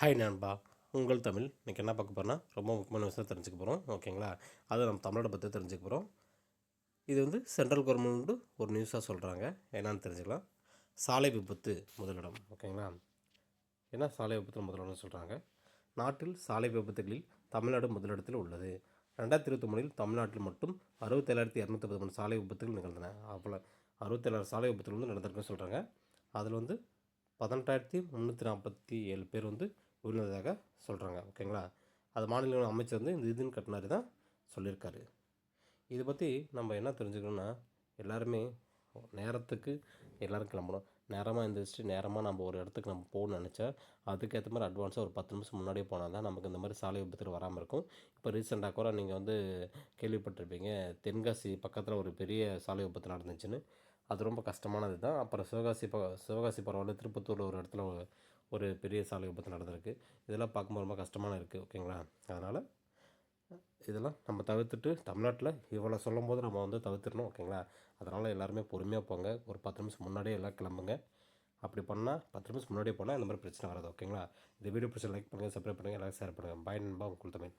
Hi நண்பா. உங்கள் தமிழ். இன்றைக்கி என்ன பார்க்க போகிறோன்னா ரொம்ப முக்கியமான விஷயம் தெரிஞ்சுக்க போகிறோம் ஓகேங்களா? அது நம்ம தமிழோட பற்றி தெரிஞ்சுக்க போகிறோம் இது வந்து சென்ட்ரல் கவர்மெண்ட்டு ஒரு நியூஸாக சொல்கிறாங்க என்னன்னு தெரிஞ்சுக்கலாம். சாலை விபத்து முதலிடம். ஓகேங்களா? என்ன சாலை விபத்து முதலிடம்னு சொல்கிறாங்க நாட்டில் சாலை விபத்துகளில் தமிழ்நாடு முதலிடத்தில் உள்ளது. ரெண்டாயிரத்தி இருபத்தி மூணில் தமிழ்நாட்டில் மட்டும் அறுபத்தேழாயிரத்தி இரநூத்தி பதிமூணு சாலை விபத்துகள் நிகழ்ந்தன. அவ்வளோ அறுபத்தேழாயிரம் சாலை விபத்துகள் வந்து நடந்திருக்குன்னு சொல்கிறாங்க அதில் வந்து பதினெட்டாயிரத்தி முந்நூற்றி நாற்பத்தி ஏழு பேர் வந்து உயிரினதாக சொல்கிறாங்க ஓகேங்களா? அது மாநில அமைச்சர் வந்து இந்த இதுன்னு கட்டினாரு தான் சொல்லியிருக்காரு. இதை பற்றி நம்ம என்ன தெரிஞ்சுக்கணும்னா எல்லாருமே நேரத்துக்கு எல்லோரும் கிளம்பணும். நேரமாக எழுந்திரிச்சிட்டு நேரமாக நம்ம ஒரு இடத்துக்கு நம்ம போகணும்னு நினச்சா அதுக்கேற்ற மாதிரி அட்வான்ஸாக ஒரு பத்து நிமிஷம் முன்னாடியே போனால் தான் நமக்கு இந்த மாதிரி சாலை விபத்துகள் வராமல் இருக்கும். இப்போ ரீசெண்டாக கூட நீங்கள் வந்து கேள்விப்பட்டிருப்பீங்க தென்காசி பக்கத்தில் ஒரு பெரிய சாலை விபத்து நடந்துச்சுன்னு. அது ரொம்ப கஷ்டமானது தான். அப்புறம் சிவகாசி ப சிவகாசி பரவாயில்ல. திருப்பத்தூரில் ஒரு இடத்துல ஒரு- ஒரு பெரிய சாலை விபத்து நடந்திருக்கு. இதெல்லாம் பார்க்கும்போது ரொம்ப கஷ்டமான இருக்குது ஓகேங்களா? அதனால் இதெல்லாம் நம்ம தவிர்த்துட்டு தமிழ்நாட்டில் இவ்வளோ சொல்லும் போது நம்ம வந்து தவிர்த்துடணும். ஓகேங்களா? அதனால் எல்லாருமே பொறுமையாக போங்க. ஒரு பத்து நிமிஷம் முன்னாடியே எல்லாம் கிளம்புங்க. அப்படி பண்ணால் பத்து நிமிஷம் முன்னாடியே போனால் இந்த மாதிரி பிரச்சனை வராது. ஓகேங்களா? இந்த வீடியோ பிடிச்ச லைக் பண்ணுங்கள் சப்ஸ்கிரைப் பண்ணுங்கள் எல்லாரும் ஷேர் பண்ணுங்கள் பாய் நண்பா. உங்கள் தமிழ்.